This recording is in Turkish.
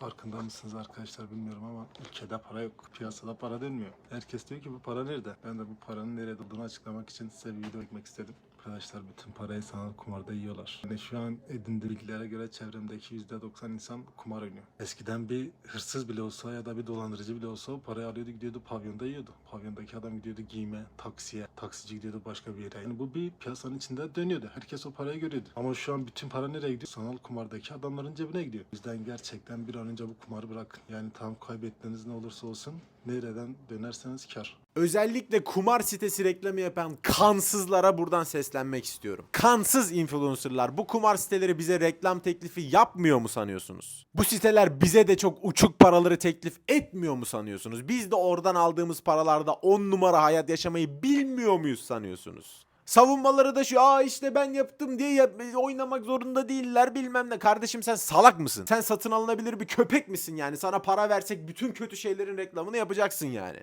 Farkında mısınız arkadaşlar bilmiyorum ama ülkede para yok. Piyasada para dönmüyor. Herkes diyor ki bu para nerede? Ben de bu paranın nerede olduğunu açıklamak için size bir video ekmek istedim. Arkadaşlar bütün parayı sanal kumarda yiyorlar. Yani şu an edindiğim bilgilere göre çevremdeki %90 insan kumar oynuyor. Eskiden bir hırsız bile olsa ya da bir dolandırıcı bile olsa o parayı alıyordu gidiyordu pavyonda yiyordu. Pavyondaki adam gidiyordu giyime, taksiye, taksici gidiyordu başka bir yere. Yani bu bir piyasanın içinde dönüyordu. Herkes o parayı görüyordu. Ama şu an bütün para nereye gidiyor? Sanal kumardaki adamların cebine gidiyor. O yüzden gerçekten bir an önce bu kumarı bırakın. Yani tam kaybettiğiniz ne olursa olsun nereden dönerseniz kar. Özellikle kumar sitesi reklamı yapan kansızlara buradan seslenmek istiyorum. Kansız influencerlar bu kumar siteleri bize reklam teklifi yapmıyor mu sanıyorsunuz? Bu siteler bize de çok uçuk paraları teklif etmiyor mu sanıyorsunuz? Biz de oradan aldığımız paralarda 10 numara hayat yaşamayı bilmiyor muyuz sanıyorsunuz? Savunmaları da şu aa işte ben yaptım diye yap- oynamak zorunda değiller bilmem ne. Kardeşim sen salak mısın? Sen satın alınabilir bir köpek misin yani? Sana para versek bütün kötü şeylerin reklamını yapacaksın yani.